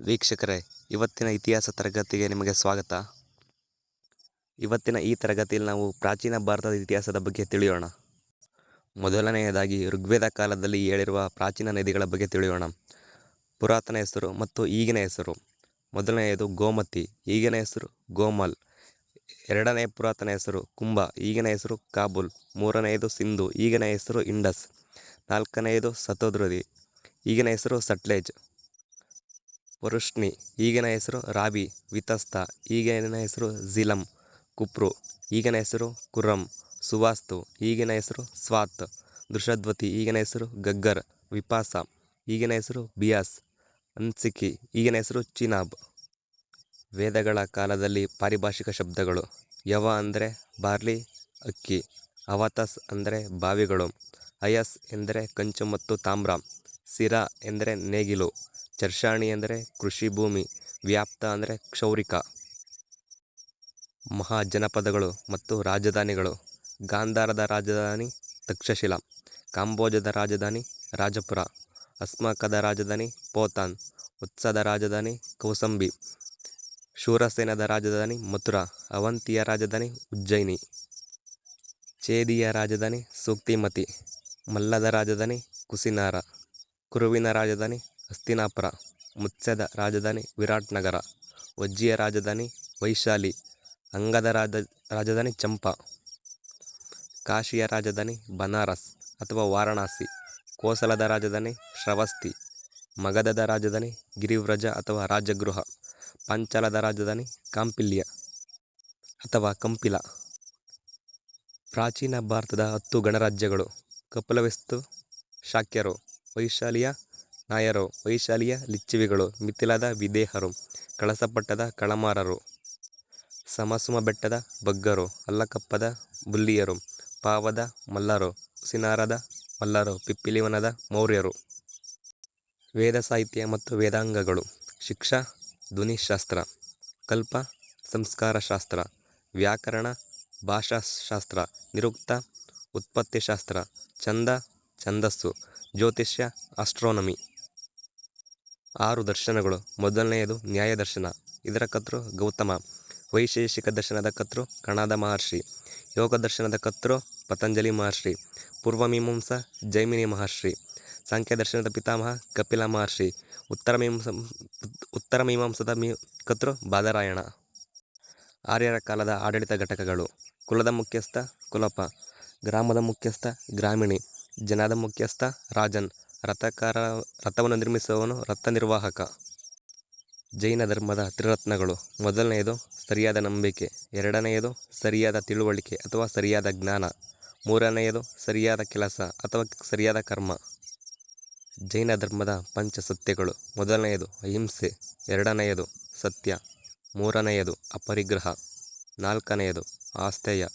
ವೀಕ್ಷಕರೇ, ಇವತ್ತಿನ ಇತಿಹಾಸ ತರಗತಿಗೆ ನಿಮಗೆ ಸ್ವಾಗತ. ಇವತ್ತಿನ ಈ ತರಗತಿಯಲ್ಲಿ ನಾವು ಪ್ರಾಚೀನ ಭಾರತದ ಇತಿಹಾಸದ ಬಗ್ಗೆ ತಿಳಿಯೋಣ. ಮೊದಲನೆಯದಾಗಿ ಋಗ್ವೇದ ಕಾಲದಲ್ಲಿ ಹೇಳಿರುವ ಪ್ರಾಚೀನ ನದಿಗಳ ಬಗ್ಗೆ ತಿಳಿಯೋಣ. ಪುರಾತನ ಹೆಸರು ಮತ್ತು ಈಗಿನ ಹೆಸರು. ಮೊದಲನೆಯದು ಗೋಮತಿ, ಈಗಿನ ಹೆಸರು ಗೋಮಲ್. ಎರಡನೇ ಪುರಾತನ ಹೆಸರು ಕುಂಭ, ಈಗಿನ ಹೆಸರು ಕಾಬೂಲ್. ಮೂರನೆಯದು ಸಿಂಧು, ಈಗಿನ ಹೆಸರು ಇಂಡಸ್. ನಾಲ್ಕನೆಯದು ಸತೋದ್ರದಿ, ಈಗಿನ ಹೆಸರು ಸಟ್ಲೇಜ್. ವರುಷ್ಣಿ, ಈಗಿನ ಹೆಸರು ರಾಬಿ, ವಿತಸ್ತ, ಈಗಿನ ಹೆಸರು ಝಿಲಂ, ಕುಪ್ರು, ಈಗಿನ ಹೆಸರು ಕುರಂ, ಸುವಾಸ್ತು, ಈಗಿನ ಹೆಸರು ಸ್ವಾತ್, ದೃಷದ್ವತಿ, ಈಗಿನ ಹೆಸರು ಗಗ್ಗರ್, ವಿಪಾಸ, ಈಗಿನ ಹೆಸರು ಬಿಯಾಸ್ ಅನ್ಸಿಕಿ ಈಗಿನ ಹೆಸರು ಚಿನಾಬ್. ವೇದಗಳ ಕಾಲದಲ್ಲಿ ಪಾರಿಭಾಷಿಕ ಶಬ್ದಗಳು, ಯವ ಅಂದರೆ ಬಾರ್ಲಿ, ಅಕ್ಕಿ, ಅವತಸ್ ಅಂದರೆ ಬಾವಿಗಳು, ಅಯಸ್ ಎಂದರೆ ಕಂಚು ಮತ್ತು ತಾಮ್ರ, ಸಿರ ಎಂದರೆ ನೇಗಿಲು ಚರ್ಷಾಣಿ ಅಂದರೆ ಕೃಷಿ ಭೂಮಿ, ವ್ಯಾಪ್ತ ಅಂದರೆ ಕ್ಷೌರಿಕ. ಮಹಾಜನಪದಗಳು ಮತ್ತು ರಾಜಧಾನಿಗಳು. ಗಾಂಧಾರದ ರಾಜಧಾನಿ ತಕ್ಷಶಿಲ, ಕಾಂಬೋಜದ ರಾಜಧಾನಿ ರಾಜಪುರ, ಅಸ್ಮಕದ ರಾಜಧಾನಿ ಪೋತಾನ್, ಉತ್ಸದ ರಾಜಧಾನಿ ಕೌಸಂಬಿ, ಶೂರಸೇನದ ರಾಜಧಾನಿ ಮಥುರಾ, ಅವಂತಿಯ ರಾಜಧಾನಿ ಉಜ್ಜಯಿನಿ, ಚೇದಿಯ ರಾಜಧಾನಿ ಸೂಕ್ತಿಮತಿ, ಮಲ್ಲದ ರಾಜಧಾನಿ ಕುಸಿನಾರ, ಕುರುವಿನ ರಾಜಧಾನಿ ಹಸ್ತಿನಾಪುರ, ಮುತ್ಸ್ಯದ ರಾಜಧಾನಿ ವಿರಾಟ್ನಗರ ವಜ್ಜಿಯ ರಾಜಧಾನಿ ವೈಶಾಲಿ, ಅಂಗದ ರಾಜ, ರಾಜಧಾನಿ ಚಂಪಾ, ಕಾಶಿಯ ರಾಜಧಾನಿ ಬನಾರಸ್ ಅಥವಾ ವಾರಣಾಸಿ, ಕೋಸಲದ ರಾಜಧಾನಿ ಶ್ರವಸ್ತಿ, ಮಗಧದ ರಾಜಧಾನಿ ಗಿರಿವ್ರಜ ಅಥವಾ ರಾಜಗೃಹ, ಪಂಚಲದ ರಾಜಧಾನಿ ಕಾಂಪಿಲ್ಯ ಅಥವಾ ಕಂಪಿಲ. ಪ್ರಾಚೀನ ಭಾರತದ ಹತ್ತು ಗಣರಾಜ್ಯಗಳು, ಕಪಿಲವಸ್ತು, ಶಾಕ್ಯರು, ವೈಶಾಲಿಯ ನಾಯರು, ವೈಶಾಲಿಯ ಲಿಚ್ಚಿವಿಗಳು, ಮಿಥಿಲದ ವಿದೇಹರು, ಕಳಸಪಟ್ಟದ ಕಳಮಾರರು, ಸಮಸುಮ ಬೆಟ್ಟದ ಬಗ್ಗರು, ಅಲ್ಲಕಪ್ಪದ ಬುಲ್ಲಿಯರು, ಪಾವದ ಮಲ್ಲರು ಸಿನಾರದ ಮಲ್ಲರು, ಪಿಪ್ಪಿಲಿವನದ ಮೌರ್ಯರು. ವೇದ ಸಾಹಿತ್ಯ ಮತ್ತು ವೇದಾಂಗಗಳು. ಶಿಕ್ಷಾ ಧ್ವನಿಶಾಸ್ತ್ರ ಕಲ್ಪ ಸಂಸ್ಕಾರಶಾಸ್ತ್ರ ವ್ಯಾಕರಣ ಭಾಷಾಶಾಸ್ತ್ರ ನಿರುಕ್ತ ಉತ್ಪತ್ತಿಶಾಸ್ತ್ರ ಛಂದ, ಛಂದಸ್ಸು. ಜ್ಯೋತಿಷ್ಯ, ಆಸ್ಟ್ರೋನಮಿ. ಆರು ದರ್ಶನಗಳು. ಮೊದಲನೆಯದು ನ್ಯಾಯ ದರ್ಶನ ಇದರ ಕರ್ತೃ ಗೌತಮ. ವೈಶೇಷಿಕ ದರ್ಶನದ ಕರ್ತೃ ಕಣಾದ ಮಹರ್ಷಿ. ಯೋಗ ದರ್ಶನದ ಕರ್ತೃ ಪತಂಜಲಿ ಮಹರ್ಷಿ. ಪೂರ್ವಮೀಮಾಂಸ ಜೈಮಿನಿ ಮಹರ್ಷಿ. ಸಾಂಖ್ಯ ದರ್ಶನದ ಪಿತಾಮಹ ಕಪಿಲ ಮಹರ್ಷಿ. ಉತ್ತರ ಮೀಮಾಂಸ, ಉತ್ತರ ಮೀಮಾಂಸದ ಮೀ, ಕರ್ತೃ ಬಾದರಾಯಣ. ಆರ್ಯರ ಕಾಲದ ಆಡಳಿತ ಘಟಕಗಳು. ಕುಲದ ಮುಖ್ಯಸ್ಥ ಕುಲಪ, ಗ್ರಾಮದ ಮುಖ್ಯಸ್ಥ ಗ್ರಾಮಿಣಿ, ಜನದ ಮುಖ್ಯಸ್ಥ ರಾಜನ್. ರಥಕಾರ, ರಥವನ್ನು ನಿರ್ಮಿಸುವವನು ರಥ ನಿರ್ವಾಹಕ. ಜೈನ ಧರ್ಮದ ತ್ರಿರತ್ನಗಳು. ಮೊದಲನೆಯದು ಸರಿಯಾದ ನಂಬಿಕೆ. ಎರಡನೆಯದು ಸರಿಯಾದ ತಿಳುವಳಿಕೆ ಅಥವಾ ಸರಿಯಾದ ಜ್ಞಾನ. ಮೂರನೆಯದು ಸರಿಯಾದ ಕೆಲಸ ಅಥವಾ ಸರಿಯಾದ ಕರ್ಮ. ಜೈನ ಧರ್ಮದ ಪಂಚ ಸತ್ಯಗಳು ಮೊದಲನೆಯದು ಅಹಿಂಸೆ. ಎರಡನೆಯದು ಸತ್ಯ. ಮೂರನೆಯದು ಅಪರಿಗ್ರಹ. ನಾಲ್ಕನೆಯದು ಆಸ್ತೇಯ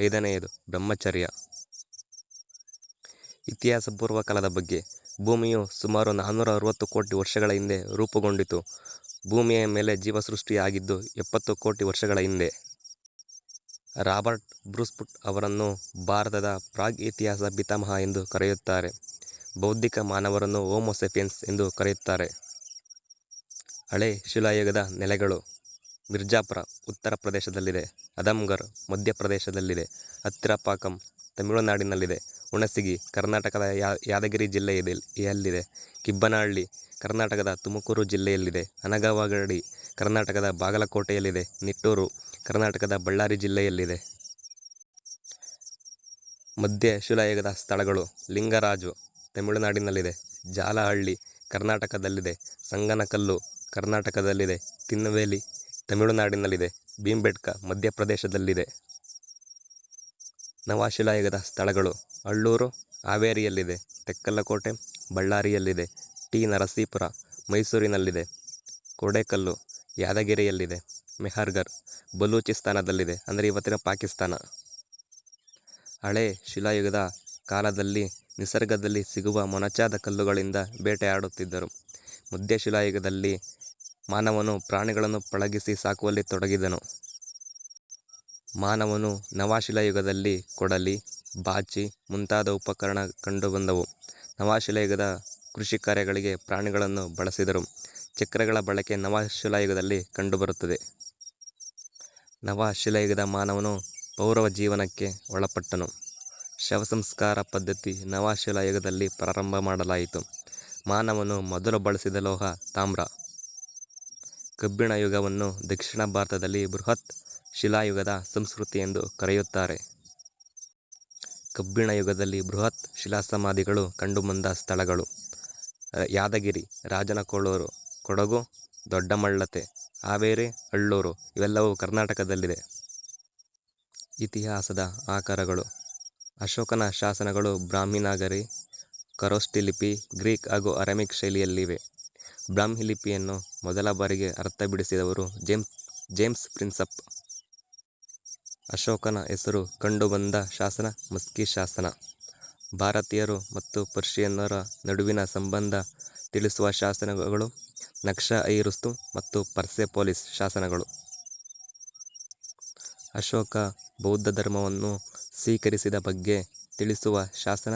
ಐದನೆಯದು ಬ್ರಹ್ಮಚರ್ಯ. ಇತಿಹಾಸ ಪೂರ್ವ ಕಾಲದ ಬಗ್ಗೆ ಭೂಮಿಯು ಸುಮಾರು ನಾನ್ನೂರ ಅರವತ್ತು ಕೋಟಿ ವರ್ಷಗಳ ಹಿಂದೆ ರೂಪುಗೊಂಡಿತು. ಭೂಮಿಯ ಮೇಲೆ ಜೀವಸೃಷ್ಟಿಯಾಗಿದ್ದು ಎಪ್ಪತ್ತು ಕೋಟಿ ವರ್ಷಗಳ ಹಿಂದೆ. ರಾಬರ್ಟ್ ಬ್ರೂಸ್ಪುಟ್ ಅವರನ್ನು ಭಾರತದ ಪ್ರಾಗ್ ಇತಿಹಾಸ ಪಿತಾಮಹ ಎಂದು ಕರೆಯುತ್ತಾರೆ. ಬೌದ್ಧಿಕ ಮಾನವರನ್ನು ಹೋಮೋಸೆಪಿಯನ್ಸ್ ಎಂದು ಕರೆಯುತ್ತಾರೆ. ಹಳೆ ಶಿಲಾಯುಗದ ನೆಲೆಗಳು ಮಿರ್ಜಾಪುರ ಉತ್ತರ ಪ್ರದೇಶದಲ್ಲಿದೆ, ಅದಮ್ಗರ್ ಮಧ್ಯಪ್ರದೇಶದಲ್ಲಿದೆ, ಹತ್ತಿರಪಾಕಂ ತಮಿಳುನಾಡಿನಲ್ಲಿದೆ ಹುಣಸಗಿ, ಕರ್ನಾಟಕದ ಯಾದಗಿರಿ ಜಿಲ್ಲೆಯಲ್ಲಿದೆ ಕಿಬ್ಬನಹಳ್ಳಿ, ಕರ್ನಾಟಕದ ತುಮಕೂರು ಜಿಲ್ಲೆಯಲ್ಲಿದೆ. ಅನಗವಗಡಿ, ಕರ್ನಾಟಕದ ಬಾಗಲಕೋಟೆಯಲ್ಲಿದೆ. ನಿಟ್ಟೂರು, ಕರ್ನಾಟಕದ ಬಳ್ಳಾರಿ ಜಿಲ್ಲೆಯಲ್ಲಿದೆ. ಮಧ್ಯ ಶಿಲಾಯುಗದ ಸ್ಥಳಗಳು ಲಿಂಗರಾಜು, ತಮಿಳುನಾಡಿನಲ್ಲಿದೆ. ಜಾಲಹಳ್ಳಿ, ಕರ್ನಾಟಕದಲ್ಲಿದೆ. ಸಂಗನಕಲ್ಲು, ಕರ್ನಾಟಕದಲ್ಲಿದೆ. ತಿನ್ನವೇಲಿ, ತಮಿಳುನಾಡಿನಲ್ಲಿದೆ. ಭೀಂಬೆಟ್ಕ, ಮಧ್ಯಪ್ರದೇಶದಲ್ಲಿದೆ. ನವಶಿಲಾಯುಗದ ಸ್ಥಳಗಳು ಅಳ್ಳೂರು, ಹಾವೇರಿಯಲ್ಲಿದೆ, ತೆಕ್ಕಲಕೋಟೆ, ಬಳ್ಳಾರಿಯಲ್ಲಿದೆ, ಟಿ. ನರಸೀಪುರ, ಮೈಸೂರಿನಲ್ಲಿದೆ, ಕೋಡೇಕಲ್ಲು, ಯಾದಗಿರಿಯಲ್ಲಿದೆ ಮೆಹರ್ಗರ್ ಬಲೂಚಿಸ್ತಾನದಲ್ಲಿದೆ, ಅಂದರೆ ಇವತ್ತಿನ ಪಾಕಿಸ್ತಾನ. ಹಳೆ ಶಿಲಾಯುಗದ ಕಾಲದಲ್ಲಿ ನಿಸರ್ಗದಲ್ಲಿ ಸಿಗುವ ಮೊನಚಾದ ಕಲ್ಲುಗಳಿಂದ ಬೇಟೆಯಾಡುತ್ತಿದ್ದರು. ಮಧ್ಯಶಿಲಾಯುಗದಲ್ಲಿ ಮಾನವನು ಪ್ರಾಣಿಗಳನ್ನು ಪಳಗಿಸಿ ಸಾಕುವಲ್ಲಿ ತೊಡಗಿದನು. ಮಾನವನು ನವಶಿಲಾಯುಗದಲ್ಲಿ ಕೊಡಲಿ ಬಾಚಿ ಮುಂತಾದ ಉಪಕರಣ ಕಂಡುಬಂದವು ನವಶಿಲಾಯುಗದ ಕೃಷಿ ಕಾರ್ಯಗಳಿಗೆ ಪ್ರಾಣಿಗಳನ್ನು ಬಳಸಿದರು ಚಕ್ರಗಳ ಬಳಕೆ ನವಶಿಲಾಯುಗದಲ್ಲಿ ಕಂಡುಬರುತ್ತದೆ. ನವಶಿಲಾಯುಗದ ಮಾನವನು ಪೌರವ ಜೀವನಕ್ಕೆ ಒಳಪಟ್ಟನು. ಶವಸಂಸ್ಕಾರ ಪದ್ಧತಿ ನವಶಿಲಾಯುಗದಲ್ಲಿ ಪ್ರಾರಂಭ ಮಾಡಲಾಯಿತು. ಮಾನವನು ಮೊದಲು ಬಳಸಿದ ಲೋಹ ತಾಮ್ರ. ಕಬ್ಬಿಣ ಯುಗವನ್ನು ದಕ್ಷಿಣ ಭಾರತದಲ್ಲಿ ಬೃಹತ್ ಶಿಲಾಯುಗದ ಸಂಸ್ಕೃತಿ ಎಂದು ಕರೆಯುತ್ತಾರೆ. ಕಬ್ಬಿಣ ಯುಗದಲ್ಲಿ ಬೃಹತ್ ಶಿಲಾಸಮಾಧಿಗಳು ಕಂಡುಬಂದ ಸ್ಥಳಗಳು ಯಾದಗಿರಿ, ರಾಜನಕೊಳ್ಳೂರು ಕೊಡಗು, ದೊಡ್ಡಮಳ್ಳತೆ, ಹಾವೇರಿ, ಅಳ್ಳೂರು ಇವೆಲ್ಲವೂ ಕರ್ನಾಟಕದಲ್ಲಿದೆ. ಇತಿಹಾಸದ ಆಕರಗಳು ಅಶೋಕನ ಶಾಸನಗಳು ಬ್ರಾಹ್ಮಿನಾಗರಿ ನಾಗರಿ, ಖರೋಷ್ಠಿ ಲಿಪಿ ಗ್ರೀಕ್ ಹಾಗೂ ಅರಮಿಕ್ ಶೈಲಿಯಲ್ಲಿವೆ. ಬ್ರಾಹ್ಮಿ ಲಿಪಿಯನ್ನು ಮೊದಲ ಬಾರಿಗೆ ಅರ್ಥ ಬಿಡಿಸಿದವರು ಜೇಮ್ಸ್ ಪ್ರಿನ್ಸೆಪ್. ಅಶೋಕನ ಹೆಸರು ಕಂಡುಬಂದ ಶಾಸನ ಮಸ್ಕಿ ಶಾಸನ. ಭಾರತೀಯರು ಮತ್ತು ಪರ್ಷಿಯನ್ನರ ನಡುವಿನ ಸಂಬಂಧ ತಿಳಿಸುವ ಶಾಸನಗಳು ನಕ್ಷ-ಇ-ರುಸ್ತುಂ ಮತ್ತು ಪರ್ಸೆಪೋಲಿಸ್ ಶಾಸನಗಳು. ಅಶೋಕ ಬೌದ್ಧಧರ್ಮವನ್ನು ಸ್ವೀಕರಿಸಿದ ಬಗ್ಗೆ ತಿಳಿಸುವ ಶಾಸನ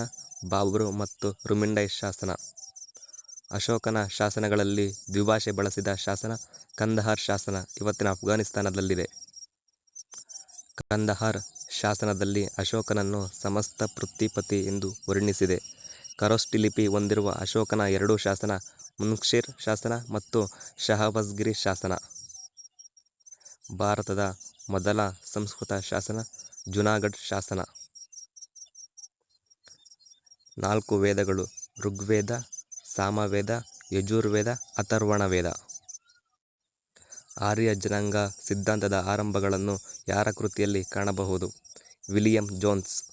ಬಾಬ್ರು ಮತ್ತು ರುಮಿಂಡೈ ಶಾಸನ. ಅಶೋಕನ ಶಾಸನಗಳಲ್ಲಿ ದ್ವಿಭಾಷೆ ಬಳಸಿದ ಶಾಸನ ಕಂದಹಾರ್ ಶಾಸನ ಇವತ್ತಿನ ಅಫ್ಘಾನಿಸ್ತಾನದಲ್ಲಿದೆ. ಕಂದಹಾರ್ ಶಾಸನದಲ್ಲಿ ಅಶೋಕನನ್ನು ಸಮಸ್ತ ಪೃಥ್ವಿಪತಿ ಎಂದು ವರ್ಣಿಸಿದೆ. ಖರೋಷ್ಠಿ ಲಿಪಿ ಹೊಂದಿರುವ ಅಶೋಕನ ಎರಡು ಶಾಸನ ಮುನ್ಕ್ಷಿರ್ ಶಾಸನ ಮತ್ತು ಶಹಬಾಜ್ಗಿರಿ ಶಾಸನ. ಭಾರತದ ಮೊದಲ ಸಂಸ್ಕೃತ ಶಾಸನ ಜುನಾಗಢ್ ಶಾಸನ. ನಾಲ್ಕು ವೇದಗಳು ಋಗ್ವೇದ, ಸಾಮವೇದ, ಯಜುರ್ವೇದ, ಅಥರ್ವಣ ವೇದ. ಆರ್ಯ ಜನಾಂಗ ಸಿದ್ಧಾಂತದ ಆರಂಭಗಳನ್ನು ಯಾರ ಕೃತಿಯಲ್ಲಿ ಕಾಣಬಹುದು? William Jones.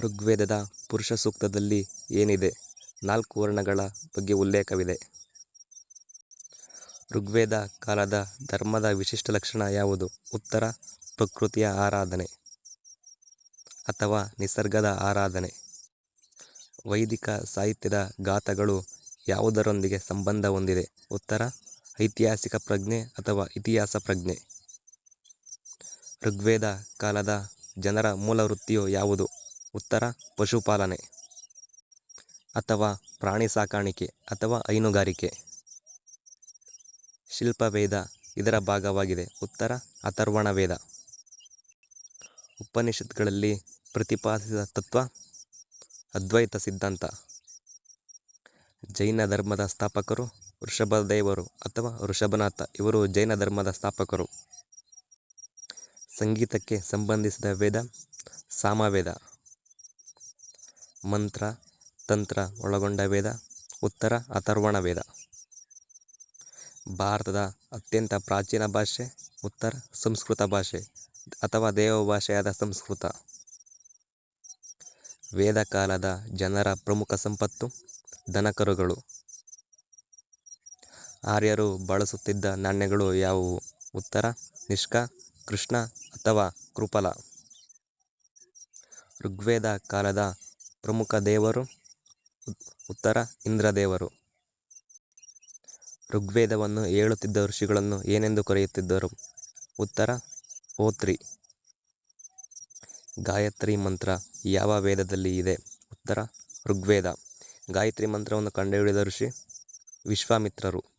ಋಗ್ವೇದದ ಪುರುಷ ಸೂಕ್ತದಲ್ಲಿ ಏನಿದೆ? ನಾಲ್ಕು ವರ್ಣಗಳ ಬಗ್ಗೆ ಉಲ್ಲೇಖವಿದೆ. ಋಗ್ವೇದ ಕಾಲದ ಧರ್ಮದ ವಿಶಿಷ್ಟ ಲಕ್ಷಣ ಯಾವುದು? ಉತ್ತರ, ಪ್ರಕೃತಿಯ ಆರಾಧನೆ ಅಥವಾ ನಿಸರ್ಗದ ಆರಾಧನೆ. ವೈದಿಕ ಸಾಹಿತ್ಯದ ಗಾಥಗಳು ಯಾವುದರೊಂದಿಗೆ ಸಂಬಂಧ ಹೊಂದಿದೆ? ಉತ್ತರ ಐತಿಹಾಸಿಕ ಪ್ರಜ್ಞೆ ಅಥವಾ ಇತಿಹಾಸ ಪ್ರಜ್ಞೆ. ಋಗ್ವೇದ ಕಾಲದ ಜನರ ಮೂಲ ವೃತ್ತಿಯು ಯಾವುದು? ಉತ್ತರ, ಪಶುಪಾಲನೆ ಅಥವಾ ಪ್ರಾಣಿ ಸಾಕಾಣಿಕೆ ಅಥವಾ ಹೈನುಗಾರಿಕೆ. ಶಿಲ್ಪವೇದ ಇದರ ಭಾಗವಾಗಿದೆ. ಉತ್ತರ ಅಥರ್ವಣ ವೇದ. ಉಪನಿಷತ್ಗಳಲ್ಲಿ ಪ್ರತಿಪಾದಿಸಿದ ತತ್ವ? ಅದ್ವೈತ ಸಿದ್ಧಾಂತ. ಜೈನ ಧರ್ಮದ ಸ್ಥಾಪಕರು? ವೃಷಭದೇವರು ಅಥವಾ ವೃಷಭನಾಥ ಇವರು ಜೈನ ಧರ್ಮದ ಸ್ಥಾಪಕರು. ಸಂಗೀತಕ್ಕೆ ಸಂಬಂಧಿಸಿದ ವೇದ? ಸಾಮವೇದ. ಮಂತ್ರ, ತಂತ್ರ ಒಳಗೊಂಡ ವೇದ? ಉತ್ತರ ಅಥರ್ವಣ ವೇದ. ಭಾರತದ ಅತ್ಯಂತ ಪ್ರಾಚೀನ ಭಾಷೆ? ಉತ್ತರ ಸಂಸ್ಕೃತ ಭಾಷೆ ಅಥವಾ ದೇವಭಾಷೆಯಾದ ಸಂಸ್ಕೃತ. ವೇದ ಕಾಲದ ಜನರ ಪ್ರಮುಖ ಸಂಪತ್ತು? ದನಕರುಗಳು. ಆರ್ಯರು ಬಳಸುತ್ತಿದ್ದ ನಾಣ್ಯಗಳು ಯಾವುವು? ಉತ್ತರ ನಿಷ್ಕ, ಕೃಷ್ಣ ಅಥವಾ ಕೃಪಲ ಋಗ್ವೇದ ಕಾಲದ ಪ್ರಮುಖ ದೇವರು? ಉತ್ತರ ಇಂದ್ರದೇವರು. ಋಗ್ವೇದವನ್ನು ಹೇಳುತ್ತಿದ್ದ ಋಷಿಗಳನ್ನು ಏನೆಂದು ಕರೆಯುತ್ತಿದ್ದರು? ಉತ್ತರ ಓತ್ರಿ ಗಾಯತ್ರಿ ಮಂತ್ರ ಯಾವ ವೇದದಲ್ಲಿ ಇದೆ? ಉತ್ತರ ಋಗ್ವೇದ. ಗಾಯತ್ರಿ ಮಂತ್ರವನ್ನು ಕಂಡುಹಿಡಿದ ಋಷಿ? ವಿಶ್ವಾಮಿತ್ರರು.